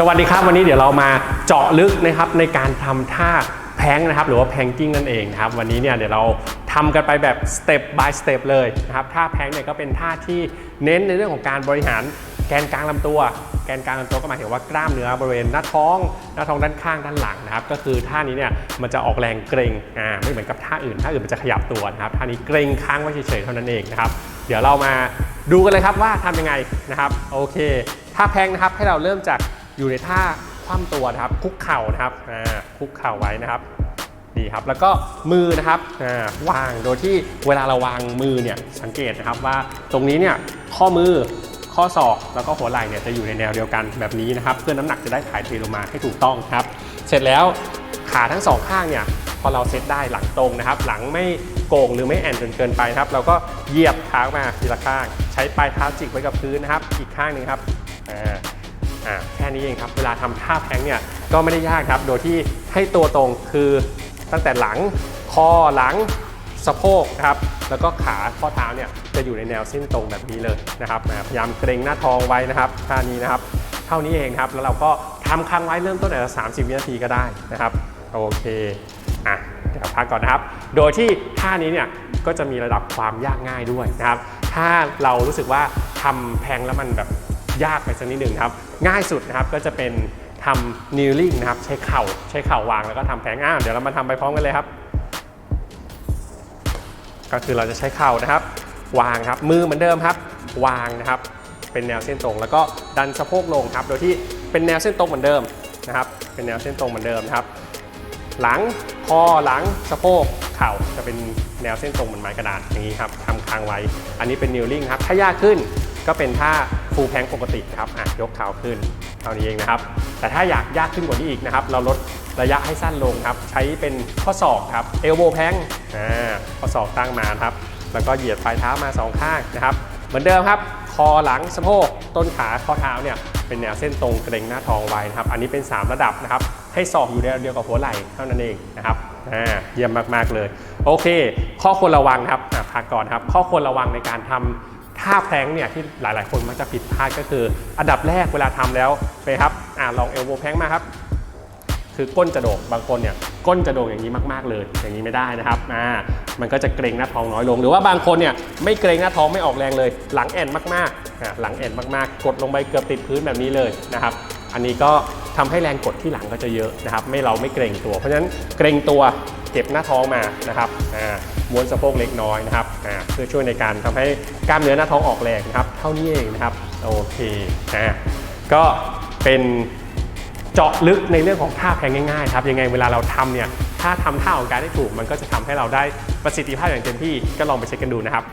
สวัสดีครับวันนี้เดี๋ยวเรามาเจาะลึกนะครับในการทำท่าแพงนะครับหรือว่าแพงกิ้งนั่นเองนะครับวันนี้เนี่ยเดี๋ยวเราทำกันไปแบบสเต็ป by สเต็ปเลยนะครับท่าแพงเนี่ยก็เป็นท่าที่เน้นในเรื่องของการบริหารแกนกลางลำตัว แกนกลางลำตัวก็หมายถึงว่ากล้ามเนื้อบริเวณหน้าท้อง หน้าท้องด้านข้างด้านหลังนะครับก็คือท่านี้เนี่ยมันจะออกแรงเกรงอ่าไม่เหมือนกับท่าอื่นท่าอื่นมันจะขยับตัวนะครับท่านี้เกรงค้างไว้เฉยๆเท่านั้นเองนะครับเดี๋ยวเรามาดูกันเลยครับว่าทำยังไงนะครับโอเคท่าแพงนะครับให้เราเริ่มจาก อยู่ในท่าคว่ำตัวนะครับ คุกเข่านะครับอ่าคุกเข่าไว้นะครับดีครับแล้วก็มือนะครับอ่าวางโดยที่เวลาเราวางมือเนี่ยสังเกตนะครับว่าตรงนี้เนี่ยข้อมือข้อศอกแล้วก็หัวไหล่เนี่ยจะอยู่ในแนวเดียวกันแบบนี้นะครับ เพื่อน้ำหนักจะได้ถ่ายเทลงมาให้ถูกต้องครับ เสร็จแล้วขาทั้งสองข้างเนี่ยพอเราเซตได้หลังตรงนะครับ หลังไม่โก่งหรือไม่แอนจนเกินไปครับ เราก็เหยียบเท้ามาทีละข้าง ใช้ปลายเท้าจิกไว้กับพื้นนะครับ อีกข้างหนึ่งครับอ่า อ่าแค่นี้เองครับ เวลาทำท่าแพงเนี่ยก็ไม่ได้ยากครับ โดยที่ให้ตัวตรงคือตั้งแต่หลัง คอหลังสะโพกนะครับ แล้วก็ขาข้อเท้าเนี่ยจะอยู่ในแนวเส้นตรงแบบนี้เลยนะครับ พยายามเกรงหน้าท้องไว้นะครับท่านี้นะครับ เท่านี้เองครับ แล้วเราก็ทำค้างไว้เริ่มต้นแต่ละ30วินาทีก็ได้นะครับ โอเค อะเดี๋ยวพักก่อนนะครับ โดยที่ท่านี้เนี่ยก็จะมีระดับความยากง่ายด้วยนะครับ ถ้าเรารู้สึกว่าทำแพงแล้วมันแบบ ยากไปสักนิดหนึ่งครับ ง่ายสุดนะครับก็จะเป็นทำ kneeling นะครับ ใช้เข่าใช้เข่าวางแล้วก็ทำแพงอ่าเดี๋ยวเรามาทำไปพร้อมกันเลยครับ ก็คือเราจะใช้เข่านะครับ วางครับมือเหมือนเดิมครับ วางนะครับ เป็นแนวเส้นตรง แล้วก็ดันสะโพกลงครับ โดยที่เป็นแนวเส้นตรงเหมือนเดิมนะครับ เป็นแนวเส้นตรงเหมือนเดิมนะครับ หลังคอหลังสะโพกเข่าจะเป็นแนวเส้นตรงเหมือนไม้กระดาษอย่างนี้ครับทำค้างไว้ อันนี้เป็นนิวลิงครับถ้ายากขึ้นก็เป็นท่า ฟูลแพงปกติครับอะยกเข่าขึ้นเท่านี้เองนะครับ แต่ถ้าอยากยากขึ้นกว่านี้อีกนะครับ เราลดระยะให้สั้นลงครับ ใช้เป็นข้อศอกครับเอลโบแพงอ่าข้อศอกตั้งมาครับ แล้วก็เหยียดปลายเท้ามาสองข้างนะครับ เหมือนเดิมครับ คอหลังสะโพกต้นขาข้อเท้าเนี่ยเป็นแนวเส้นตรงเกรงหน้าท้องไว้นะครับ อันนี้เป็น 3 ระดับนะครับ ให้ศอกอยู่ในระดับเดียวกับหัวไหล่เท่านั้นเองนะครับอ่าเยี่ยมมากๆเลย โอเค ข้อควรระวังครับอะพักก่อนครับ ข้อควรระวังในการทำ ท่าแพลงเนี่ยที่หลายๆ คนมักจะผิดพลาดก็คือ อันดับแรกเวลาทำแล้วไปครับอ่าลองเอลโบแพลงมาครับ คือก้นจะโด่งบางคนเนี่ยก้นจะโด่งอย่างนี้มากๆเลย อย่างนี้ไม่ได้นะครับอ่ามันก็จะเกรงหน้าท้องน้อยลง หรือว่าบางคนเนี่ยไม่เกรงหน้าท้องไม่ออกแรงเลย หลังแอนมากๆอ่าหลังแอนมากๆ กดลงไปเกือบติดพื้นแบบนี้เลยนะครับ อันนี้ก็ ทำให้แรงกดที่หลังก็จะเยอะนะครับ ไม่เราไม่เกรงตัว เพราะฉะนั้นเกรงตัวเก็บหน้าท้องมานะครับอ่าม้วนสะโพกเล็กน้อยนะครับอ่าเพื่อช่วยในการทำให้กล้ามเนื้อหน้าท้องออกแรงนะครับ เท่านี้เองนะครับโอเคอ่าก็เป็นเจาะลึกในเรื่องของท่าแพงง่ายๆครับยังไงเวลาเราทำเนี่ยถ้าทำท่าของการได้ถูก มันก็จะทำให้เราได้ประสิทธิภาพอย่างเต็มที่ก็ลองไปเช็คกันดูนะครับ